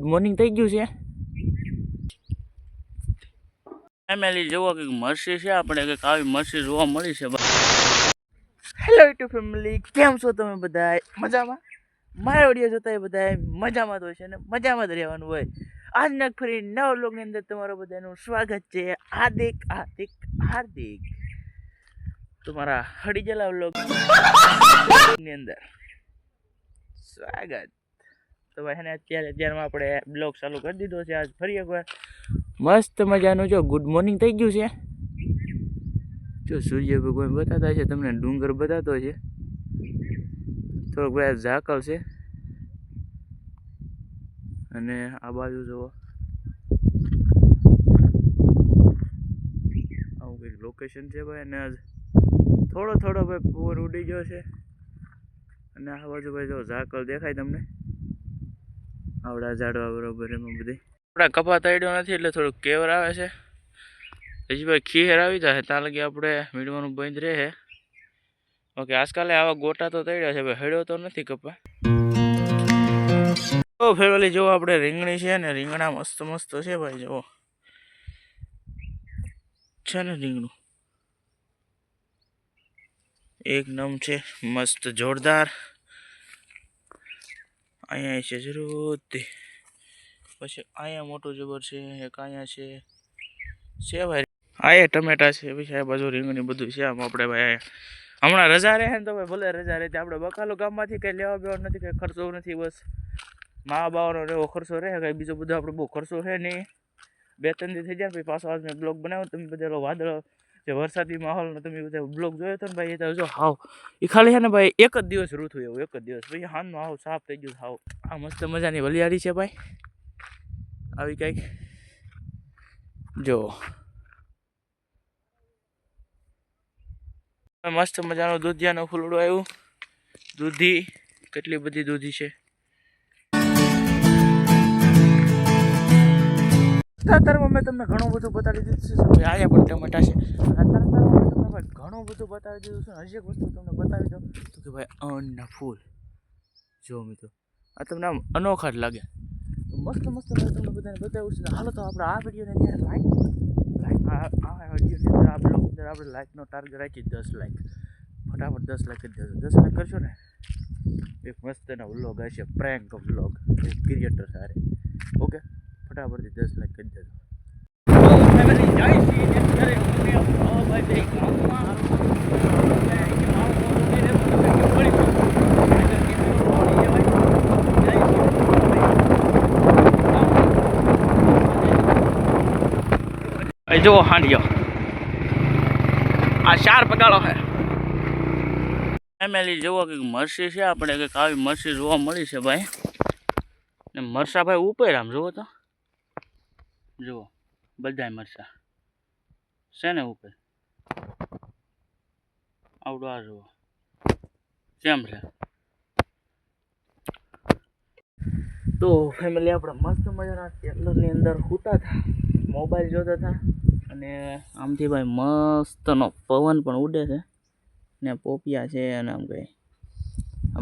Morning થઈ ગયું છે. ફેમિલી જોવો કંઈક મરસી છે આપણે કંઈક આવી મરસી જોવા મળી છે. હેલો યુટ્યુબ ફેમિલી કેમ છો તમે બધા મજામાં? મારા વીડિયો જોતા હોય બધા મજામાં તો હોય છે ને મજામાં જ રહેવાનું હોય. આજના ફરી નવ લોકની અંદર તમારું બધાનું સ્વાગત છે. હાર્દિક હાર્દિક હાર્દિક. તમારા હડીજલા જલા ની અંદર સ્વાગત. તો ભાઈ એને અત્યારે, અત્યારમાં આપણે બ્લોગ ચાલુ કરી દીધો છે. આજ ફરી એકવાર. મસ્ત મજાનું. જો ગુડ મોર્નિંગ થઈ ગયું છે. જો, સૂર્ય ભગવાન બતાતા છે. તમને ડુંગર બતાતો છે. થોડોક ભાઈ ઝાકળ છે અને આ બાજુ જુઓ. આવું કંઈક લોકેશન છે ભાઈ, અને આજ થોડો થોડો ભાઈ પૂર ઉડી ગયો છે. અને આ બાજુ ભાઈ જો ઝાકળ દેખાય તમને. આવડા ઝાડવા બરોબર એમાં બધી. આપણા કપા તળ્યો નથી એટલે થોડુંક કેવર આવે છે. હજી ભાઈ ખીર આવી જાય ત્યાં લગી આપણે મીડવાનું બંધ રહે ઓકે, આજકાલે આવા ગોટા તો તળ્યા છે, ભાઈ હળ્યો તો નથી કપા. તો ફેરવાલી જો આપણે રીંગણી છે ને, રીંગણા મસ્ત મસ્ત છે ભાઈ જુઓ છે ને રીંગણું? એક નમ છે, મસ્ત જોરદાર. અહીંયા છે જરૂર પછી અહીંયા મોટું જબર છે, એક અહીંયા છે. છે ભાઈ. અહીંયા ટમેટા છે, પછી આ બાજુ રીંગણી બધું છે. આમ આપણે ભાઈ હમણાં રજા રહે ને તો ભાઈ ભલે રજા રહે આપણે બકાલો ગામમાંથી કંઈ લેવા બેવા નથી, કંઈ ખર્ચો નથી, બસ. મા બાવાનો એવો ખર્ચો રહે, કંઈ બીજો બધો આપણે બહુ ખર્ચો છે નહીં. બે, ત્રણ દી થઈ જાય પછી પાછો આજ મેં બ્લોગ બનાવ્યો, તમે બધા વાદળો જે વરસાદી માહોલનો તમે બધા બ્લોગ જોયો હતો ને ભાઈ, એ તો જો હાવ એ ખાલી છે ને ભાઈ એક જ દિવસ ઋતુ એવું, એક જ દિવસ. પછી હાનનો હાવ સાફ થઈ ગયું હાવ. આ મસ્ત મજાની વલિયાળી છે ભાઈ. આવી કંઈક. જો. મસ્ત મજાનું દૂધિયાનું ફૂલડું આવ્યું. દૂધી, કેટલી બધી દૂધી છે. અત્યારમાં મેં તમને ઘણું બધું બતાવી દીધું છે આયા પણ ટમેટા છે. ઘણું બધું બતાવી દીધું છે, હજી એક વસ્તુ તમને બતાવી દઉં. તો કે ભાઈ અનના ફૂલ. જો મિત્રો, આ તમને આમ અનોખા જ લાગે. મસ્ત મસ્ત મેં તમને બધાને બતાવ્યું છે. હાલો તો આપણે આ વિડીયોને ત્યાં લાઈક આ વિડીયોની અંદર આ બ્લોગ અંદર આપણે લાઈકનો ટાર્ગેટ રાખી દસ લાઈક ફટાફટ દસ લાઈક કરી દેજો. દસ લાઈક કરશો ને, એક મસ્તનો વ્લોગ હશે પ્રેન્ક વ્લોગ ક્રિએટર સારે ઓકે ફટાફટથી દસ લાખ કરી દેજો જો હાંડિયો. આ ચાર પગાળો છે. ફેમિલી જોવો કંઈક મરસી છે આપણે કંઈક આવી મરસી જોવા મળી છે ભાઈ. ને મરસા ભાઈ ઉપર આમ જુઓ તો. જુઓ, બધાય મરસા છે ને ઉપર? આવડો આ જુઓ. કેમ છે? તો ફેમિલી આપણે મસ્ત મજાના ટેલરની અંદર સૂતા હતા મોબાઈલ જોતા હતા અને આમથી ભાઈ મસ્તનો પવન પણ ઉડે છે, ને પોપિયા છે અને આમ કંઈ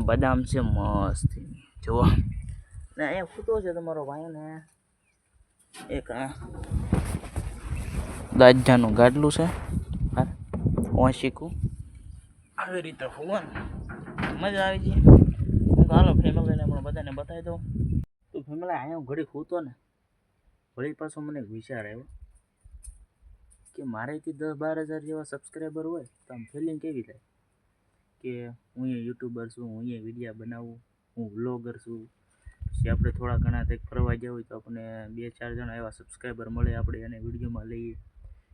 બદામ છે મસ્ત. જુઓ. ને અહીંયા ફૂટો છે તમારો ભાઈ ને એક આ દાજાનું ગાડલું છે. ઓશીકું આવી રીતે હોવાનું મજા આવી છે હું હાલો ફેમિલીને પણ બધાને બતાવી દઉં. તો ફેમિલી અહીંયા ઘડી ખૂતો ને વળી પાછો મને એક વિચાર આવ્યો કે મારેથી દસ બાર હજાર જેવા સબસ્ક્રાઈબર હોય તો આમ ફિલિંગ કેવી થાય? કે હું અહીંયા યુટ્યુબર છું હું અહીંયા વિડીયા બનાવું હું વ્લોગર છું પછી આપણે થોડા ઘણા કંઈક ફરવા ગયા હોય તો આપણે બે ચાર જણા એવા સબસ્ક્રાઈબર મળે આપણે એને વિડીયોમાં લઈએ.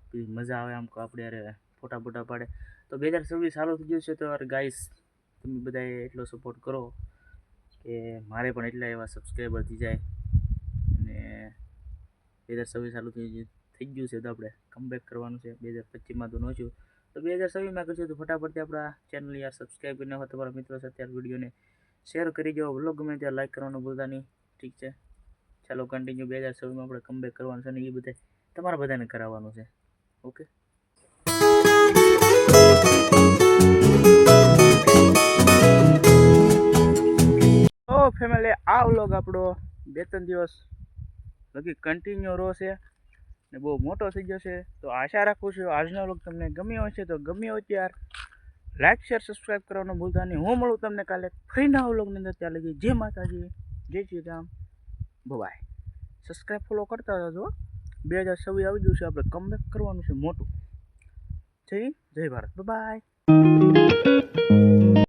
પછી મજા આવે આમ આપણે અરે ફોટા ફોટા પાડે. તો બે હજાર છવ્વીસ ચાલુ થઈ ગયું છે તો યાર ગાઈસ તમે બધાએ એટલો સપોર્ટ કરો કે મારે પણ એટલા એવા સબસ્ક્રાઈબર થઈ જાય. અને બે હજાર છવ્વીસ ચાલુ થઈ ગયું થઈ ગયું છે તો આપણે કમબેક કરવાનું છે. બે હજાર પચીસમાં તો નહોતું તો બે હજાર છવ્વીસમાં કરશું તો ફટાફટથી આપણા ચેનલ યાર સબસ્ક્રાઈબ કરીને તમારા મિત્રો સાથે વિડીયોને શેર કરી જાઓ વ્લોગ ગમે ત્યાં લાઇક કરવાનું ભૂલતા નહીં. ઠીક છે? ચાલો કન્ટિન્યુ બે હજાર સોળમાં આપણે કમબેક કરવાનું છે અને એ બધે તમારા બધાને કરાવવાનું છે. ઓકે ફેમિલી આ વ્લોગ આપણો બે ત્રણ દિવસ લગી કન્ટિન્યુ રહશે ને બહુ મોટો થઈ જશે તો આશા રાખું છું આજનો વ્લોગ તમને ગમ્યો હશે તો ગમ્યો હોય ત્યાર લાઈક શેર સબસ્ક્રાઈબ કરવાનું ભૂલતા નહીં. હું મળું તમને કાલે ફરીના અવલોકની અંદર. ત્યાં લગી જય માતાજી, જય Shri Ram. Bye subscribe follow કરતા રહેજો બે હજાર છવ્વીસ આવી ગયું છે, આપણે કમબેક કરવાનું છે મોટું. જય જય ભારત. બાય